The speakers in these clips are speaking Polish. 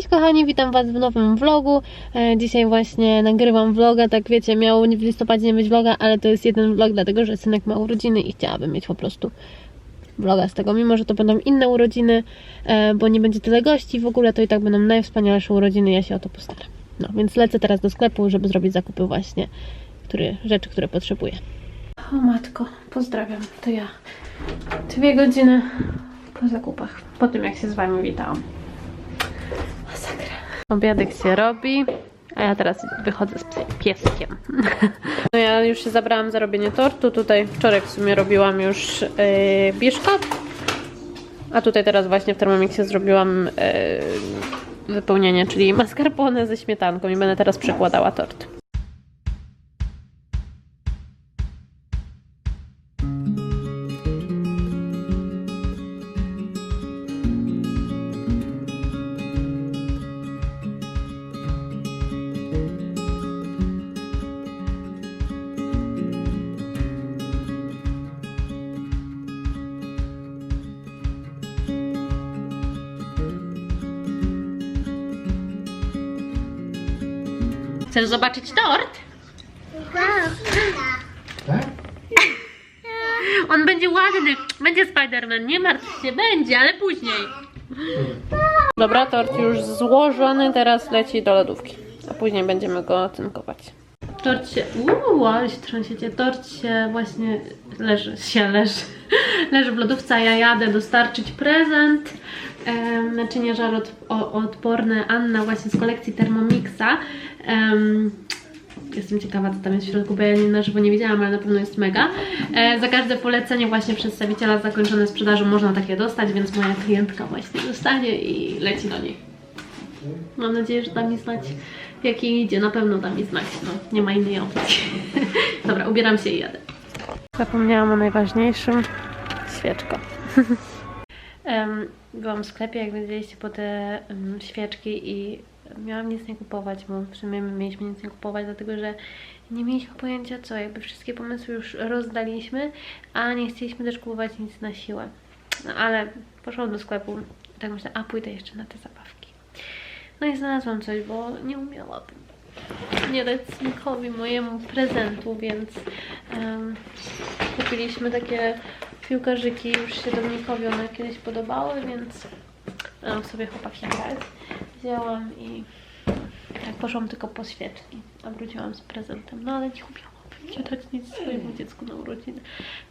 Cześć kochani, witam Was w nowym vlogu. E, Dzisiaj właśnie nagrywam vloga, tak wiecie, miało w listopadzie nie być vloga, ale to jest jeden vlog, dlatego że synek ma urodziny i chciałabym mieć po prostu vloga z tego, mimo że to będą inne urodziny, e, bo nie będzie tyle gości w ogóle, to i tak będą najwspanialsze urodziny, ja się o to postaram. No, więc lecę teraz do sklepu, żeby zrobić zakupy właśnie, który, rzeczy, które potrzebuję. O matko, pozdrawiam, to ja. Dwie godziny po zakupach, po tym jak się z Wami witałam. Masakra. Obiadek się robi, a ja teraz wychodzę z pieskiem. No ja już się zabrałam za robienie tortu. Tutaj wczoraj w sumie robiłam już yy, biszkopt, a tutaj teraz właśnie w Thermomixie zrobiłam yy, wypełnienie, czyli mascarpone ze śmietanką i będę teraz przekładała tort. Chcesz zobaczyć tort? Tak? On będzie ładny, będzie Spider-Man, nie martw się, będzie, ale później. Dobra, tort już złożony, teraz leci do lodówki, a później będziemy go tynkować. Tort się, uuu, ale się trząsiecie, tort się właśnie leży, się leży, leży w lodówce, a ja jadę dostarczyć prezent. Um, naczynie żaroodporne Anna właśnie z kolekcji Thermomixa. Em, Jestem ciekawa, co tam jest w środku, bo ja nie, na żywo nie widziałam, ale na pewno jest mega. E, za każde polecenie właśnie przedstawiciela zakończone sprzedażą można takie dostać, więc moja klientka właśnie dostanie i leci do niej. Mam nadzieję, że da mi znać, jak jej idzie. Na pewno da mi znać, no nie ma innej opcji. Dobra, ubieram się i jadę. Zapomniałam o najważniejszym. Świeczko. Em, byłam w sklepie, jak widzieliście, po te em, świeczki i miałam nic nie kupować, bo w sumie my mieliśmy nic nie kupować, dlatego że nie mieliśmy pojęcia co, jakby wszystkie pomysły już rozdaliśmy, a nie chcieliśmy też kupować nic na siłę. No ale poszłam do sklepu tak myślę, a pójdę jeszcze na te zabawki. No i znalazłam coś, bo nie umiałabym nie dać synkowi mojemu prezentu, więc em, kupiliśmy takie piłkarzyki, już się Dominikowi one kiedyś podobały, więc um, sobie chłopaki grać. Wzięłam i tak poszłam tylko po świeczki, a wróciłam z prezentem. No ale nie umiałabym nie dać nic swojemu dziecku na urodziny.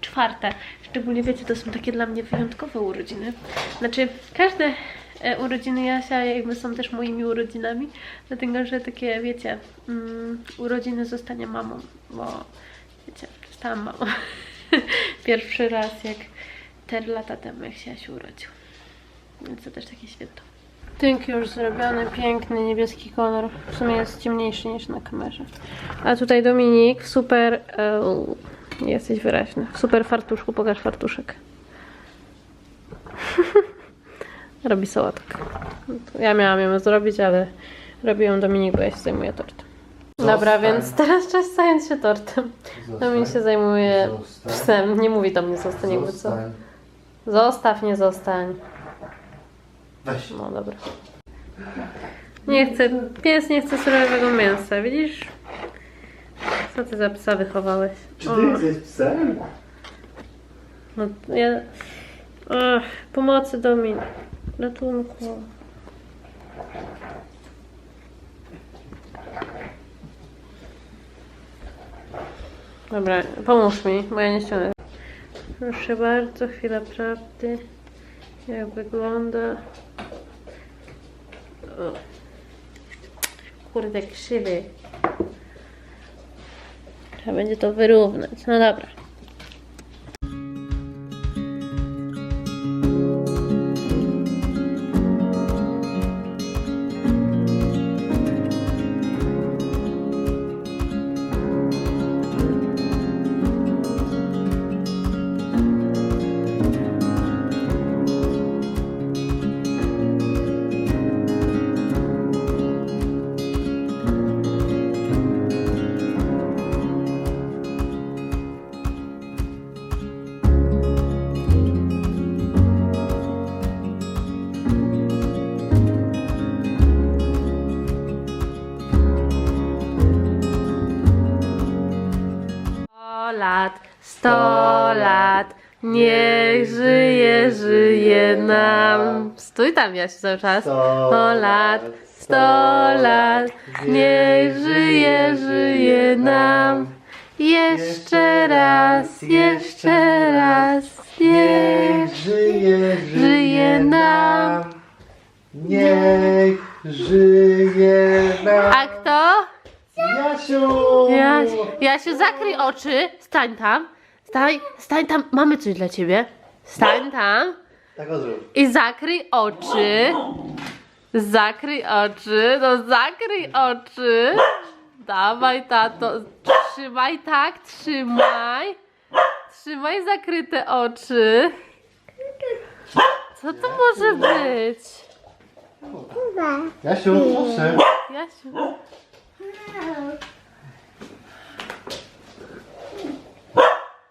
Czwarte, szczególnie wiecie, to są takie dla mnie wyjątkowe urodziny. Znaczy, każde e, urodziny Jasia jakby są też moimi urodzinami, dlatego że takie, wiecie, mm, urodziny zostania mamą, bo wiecie, zostałam mamą. Pierwszy raz jak 4 lata temu, jak się Jasiu urodził. Więc to też takie święto. Tynk już zrobiony, piękny, niebieski kolor. W sumie jest ciemniejszy niż na kamerze. A tutaj Dominik w super... E, jesteś wyraźny. W super fartuszku, pokaż fartuszek. Robi sałatkę. Ja miałam ją zrobić, ale robi ją Dominik, bo ja się zajmuję tortem. Dobra, Zostań. więc teraz czas zająć się tortem. Dominik się zajmuje Zostań. psem. Nie mówi do mnie zostań jakby co. Zostań. Zostaw, nie zostań. Weź. No dobra. Nie chcę, pies nie chce surowego mięsa, widzisz? Co ty za psa wychowałeś? Czy O, ty jesteś psem? no ja... Ach, pomocy do mnie. Ratunku. Dobra, pomóż mi, bo ja nie ściągnę. Proszę bardzo, chwila prawdy. Jak wygląda. Kurde, krzywy. Trzeba będzie to wyrównać. No dobra. Sto lat. Niech żyje, żyje nam. Stój tam, Jasiu, cały czas. Sto lat, sto lat. Niech żyje, żyje nam. Jeszcze raz, jeszcze raz. Niech żyje, żyje nam. Niech żyje nam. A kto? Jasiu! Jaś, Jasiu, zakryj oczy. Stań tam. Stań, stań tam. Mamy coś dla ciebie. Stań tam. Tak. I zakryj oczy. Zakryj oczy. No zakryj oczy. Dawaj, tato. Trzymaj tak, trzymaj. Trzymaj zakryte oczy. Co to może być? Jasiu, proszę. Jasiu.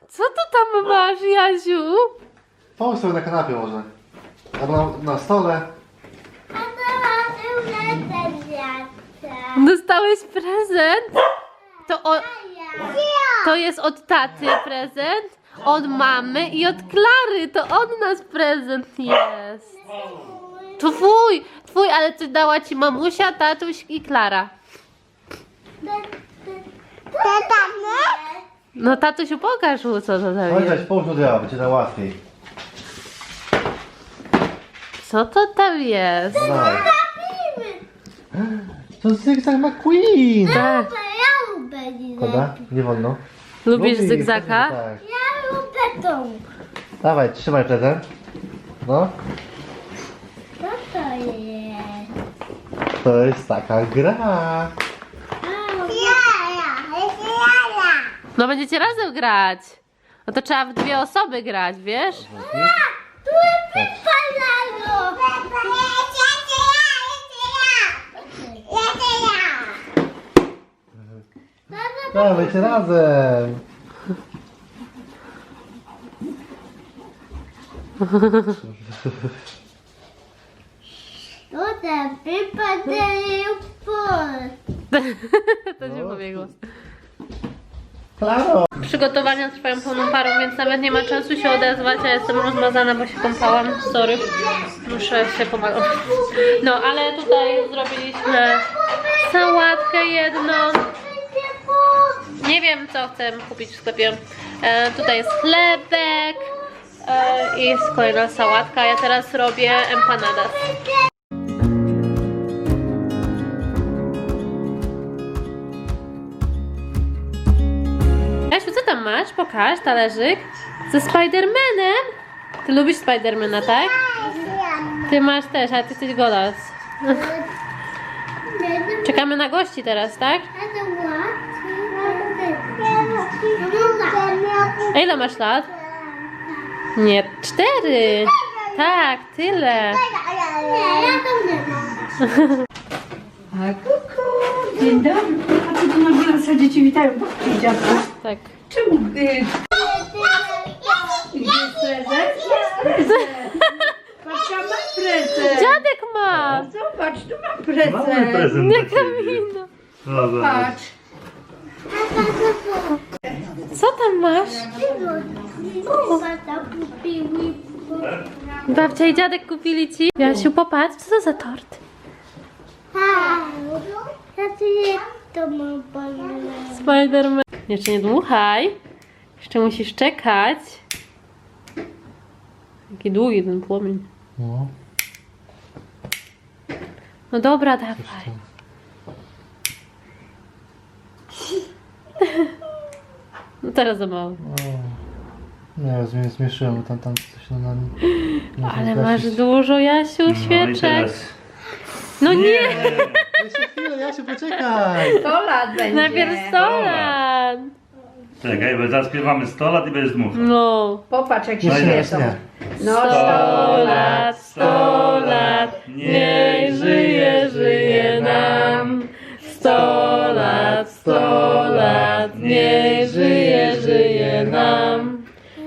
Co to tam masz, Jasiu? Połóż sobie na kanapie może. Albo na, na stole. Dostałeś prezent? To, o, to jest od taty prezent, od mamy i od Klary. To od nas prezent jest. Twój, twój, ale coś dała ci mamusia, tatuś i Klara. No tatusiu, pokaż mu, co to tam Chodź, jest. Połóż do drzewa, będzie nam łatwiej. Co to tam jest? Daj. To zygzak McQueen. Tak. Prawda? Nie wolno. Lubisz Lubi, zygzaka? Tak. Ja lubię tą. Dawaj, trzymaj prezent. No. Co to jest? To jest taka gra. No będziecie razem grać. No to trzeba w dwie osoby grać, wiesz? Tu jest palało. Dawajcie razem. Tutaj wypadają pol. to się pobiegło. Klaro. Przygotowania trwają pełną parą, więc nawet nie ma czasu się odezwać, a jestem rozmazana, bo się kąpałam. Sorry. Muszę się pomagać. No, ale tutaj zrobiliśmy sałatkę jedną. Nie wiem, co chcę kupić w sklepie. E, tutaj jest chlebek e, i jest kolejna sałatka. Ja teraz robię empanadas. Pokaż, talerzyk. Ze Spidermanem. Ty lubisz Spidermana, tak? Ty masz też, a ty jesteś golas. Czekamy na gości teraz, tak? A ile masz lat? Nie, cztery. Tak, tyle. A kuku, dzień dobry. A tu na górze dzieci witają babci i dziadka? Tak. Czemu? Y, gdzie jest prezent? Jest prezent. Babcia ma prezent. Dziadek ma. Zobacz, tu mam prezent. Mamy prezent Nie dla ciebie. Kamino. Zobacz. Patrz. Co tam masz? Babcia i dziadek kupili ci. Jasiu, popatrz, co to za tort? To mam balę. Spiderman. Jeszcze nie dmuchaj. Jeszcze musisz czekać. Jaki długi ten płomień. No. No dobra, dawaj. No teraz za mało. Nie, zmi- zmieszyłem, tam, tam coś na nami. Ale masz dużo, Jasiu, No i świeczek. teraz. No nie, Jasiu, poczekaj. 100 lat będzie. najpierw 100 lat. Czekaj, bo zaśpiewamy 100 lat i będziesz dmuchał. No. Popatrz jak się śmieszą. No, 100 lat, 100 lat, niech żyje, żyje nam. 100 lat, 100 lat, niech żyje, żyje nam.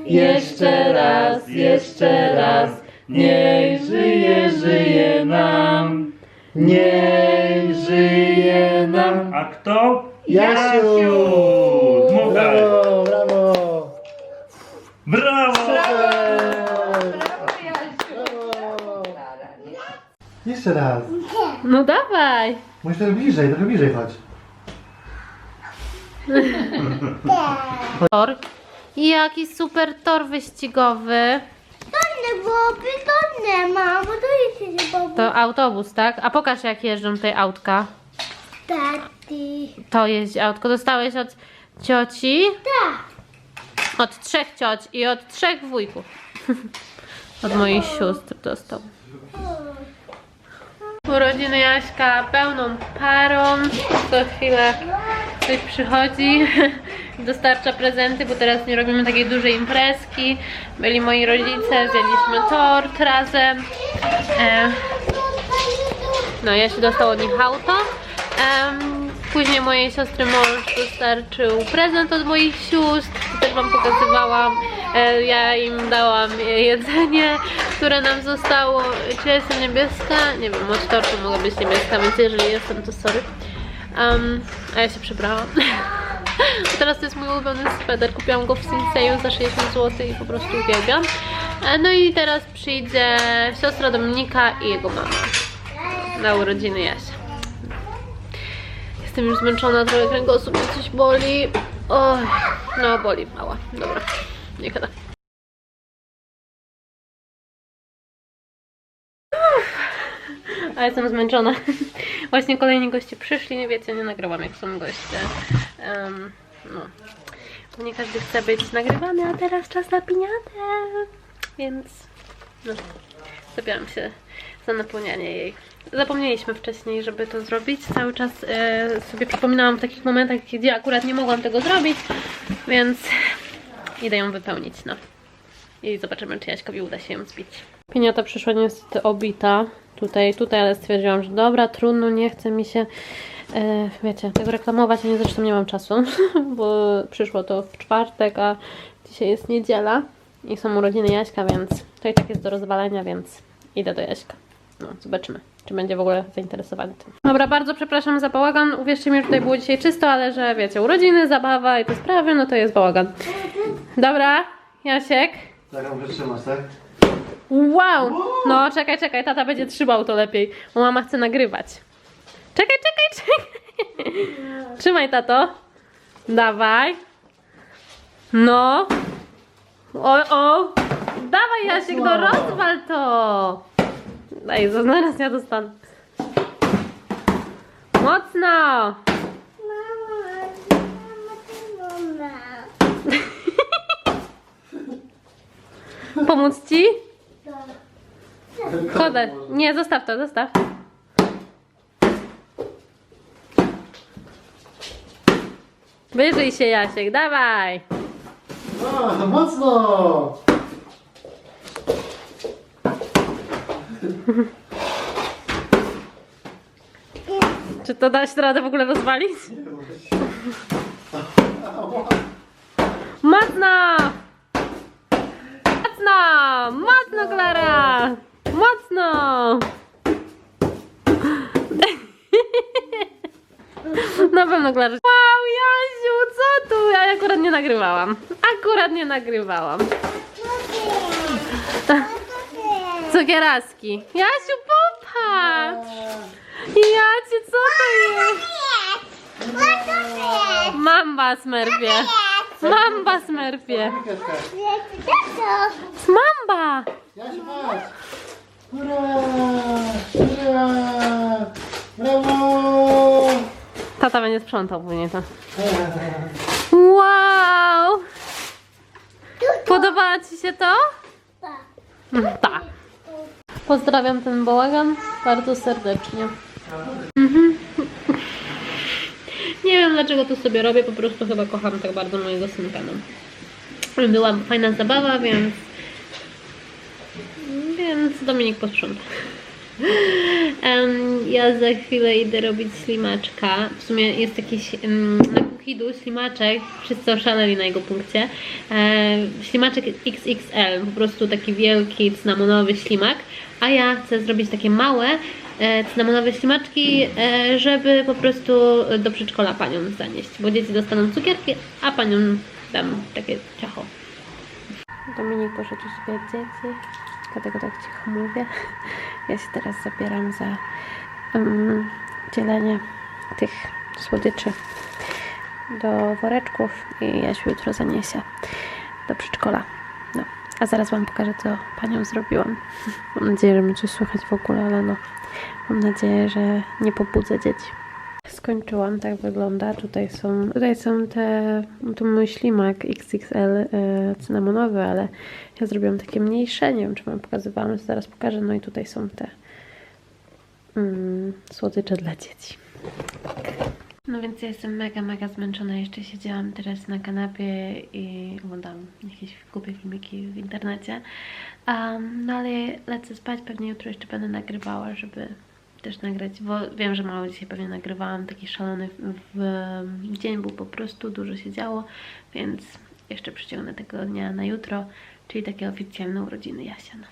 Jeszcze raz, jeszcze raz, niech żyje, żyje nam. Niech żyje Adam. A kto? Jasiu! Dmuchaj! Brawo, brawo! Brawo! Jeszcze raz. No dawaj. Musisz trochę bliżej, trochę bliżej chodź. Tor. Jaki super tor wyścigowy. Wygodne było, wygodne, mamo, to jest się To autobus, tak? A pokaż jak jeżdżą tutaj autka taty. To jeździ autko. Dostałeś od cioci, Tak. od trzech cioć i od trzech wujków. Od moich sióstr dostał. Urodziny Jaśka pełną parą. Co chwilę ktoś przychodzi, dostarcza prezenty, bo teraz nie robimy takiej dużej imprezki. Byli moi rodzice, zjedliśmy tort razem. E, no, ja się dostał od nich auto. Em, później mojej siostry mąż dostarczył prezent od moich sióstr. Też wam pokazywałam. E, ja im dałam jedzenie, które nam zostało. Czy ja jestem niebieska? Nie wiem, od tortu mogę być niebieska, więc jeżeli jestem, to sorry. Em, a ja się przebrałam. Teraz to jest mój ulubiony sweter. Kupiłam go w Sinseju za 60 zł i po prostu uwielbiam. E, No i teraz przyjdzie siostra Dominika i jego mama na urodziny Jasia. Jestem już zmęczona, trochę kręgosłup mnie coś boli. Oj, no boli mała. Dobra, nie gada. A jestem zmęczona. Właśnie kolejni goście przyszli, nie wiecie, nie nagrałam jak są goście. Em, no. Bo nie każdy chce być nagrywany, a teraz czas na piniatę. Więc no, zabieram się za napełnianie jej. Zapomnieliśmy wcześniej, żeby to zrobić. Cały czas e, sobie przypominałam w takich momentach, gdzie akurat nie mogłam tego zrobić, więc idę ją wypełnić, no. I zobaczymy, czy Jaśkowi uda się ją zbić. Piniata przyszła niestety obita. Tutaj, tutaj, ale stwierdziłam, że dobra, trudno, nie chce mi się, e, wiecie, tego reklamować, a nie zresztą nie mam czasu, bo przyszło to w czwartek, a dzisiaj jest niedziela i są urodziny Jaśka, więc to i tak jest do rozwalenia, więc idę do Jaśka. No, zobaczymy, czy będzie w ogóle zainteresowany tym. Dobra, bardzo przepraszam za bałagan. Uwierzcie mi, że tutaj było dzisiaj czysto, ale że wiecie, urodziny, zabawa i te sprawy, no to jest bałagan. Dobra, Jasiek. Tak, trzymać, tak? Wow! No, czekaj, czekaj, tata będzie trzymał to lepiej, bo mama chce nagrywać. Czekaj, czekaj, czekaj. Trzymaj, tato. Dawaj. No. O, o. Dawaj, Jasiek, no rozwal to. Daj, zaraz ja dostanę. Mocno. Pomóc ci? Chodę. Nie, zostaw to, zostaw. Wyżyj się, Jasiek, dawaj. A, mocno! Czy to da się radę w ogóle rozwalić? Mocno! Mocno! Mocno, Klara! Mocno! Na pewno Klara. Wow, Jasiu, co tu? Ja akurat nie nagrywałam. Akurat nie nagrywałam. Cukieraski. Jasiu, popatrz! Jacie, co to jest? Mamba smerfie. Mamba smerfie. Mamba! Jasiu, patrz! Hurra! Hurra! Brawo! Tata będzie sprzątał później to. Wow! Podoba Ci się to? Tak. Pozdrawiam ten bałagan bardzo serdecznie. Mhm. Nie wiem dlaczego to sobie robię, po prostu chyba kocham tak bardzo mojego synka. No. Była fajna zabawa, więc więc Dominik posprząta. Ja za chwilę idę robić ślimaczka. W sumie jest jakiś em, Kukidu ślimaczek, wszyscy oszaleli na jego punkcie. E, ślimaczek XXL, po prostu taki wielki cynamonowy ślimak. A ja chcę zrobić takie małe e, cynamonowe ślimaczki, e, żeby po prostu do przedszkola paniom zanieść. Bo dzieci dostaną cukierki, a paniom dam takie ciacho. Dominik poszedł usypiać dzieci. dlatego tak cicho mówię. Ja się teraz zabieram za um, dzielenie tych słodyczy do woreczków i Jasiu jutro zaniesie do przedszkola. No, a zaraz Wam pokażę, co Panią zrobiłam. Mam nadzieję, że coś słychać w ogóle, ale no, mam nadzieję, że nie pobudzę dzieci. Skończyłam, tak wygląda. Tutaj są, tutaj są te, to mój ślimak XXL e, cynamonowy, ale ja zrobiłam takie mniejsze, nie wiem czy Wam pokazywałam, zaraz pokażę. No i tutaj są te mm, słodycze dla dzieci. No więc ja jestem mega, mega zmęczona. Jeszcze siedziałam teraz na kanapie i oglądam jakieś głupie filmiki w internecie. Um, no ale lecę spać, pewnie jutro jeszcze będę nagrywała, żeby też nagrać, bo wiem, że mało dzisiaj pewnie nagrywałam. Taki szalony w, w dzień był po prostu, dużo się działo, więc jeszcze przyciągnę tego dnia na jutro, czyli takie oficjalne urodziny Jasia. No.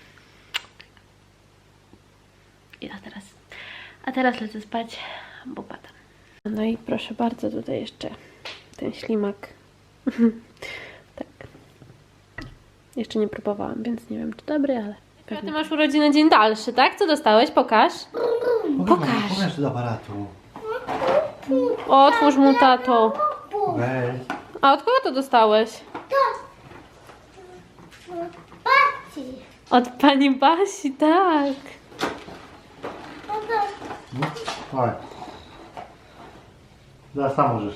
I a teraz, a teraz lecę spać, bo padam. No i proszę bardzo, tutaj jeszcze ten ślimak. tak. Jeszcze nie próbowałam, więc nie wiem, czy dobry, ale. A ty masz urodziny dzień dalszy, tak? Co dostałeś? Pokaż. Pokaż. Pokaż do aparatu. Otwórz mu tato. Weź. A od kogo to dostałeś? Patrzcie. Od pani Basi, tak. Chodź. Да, сам уже.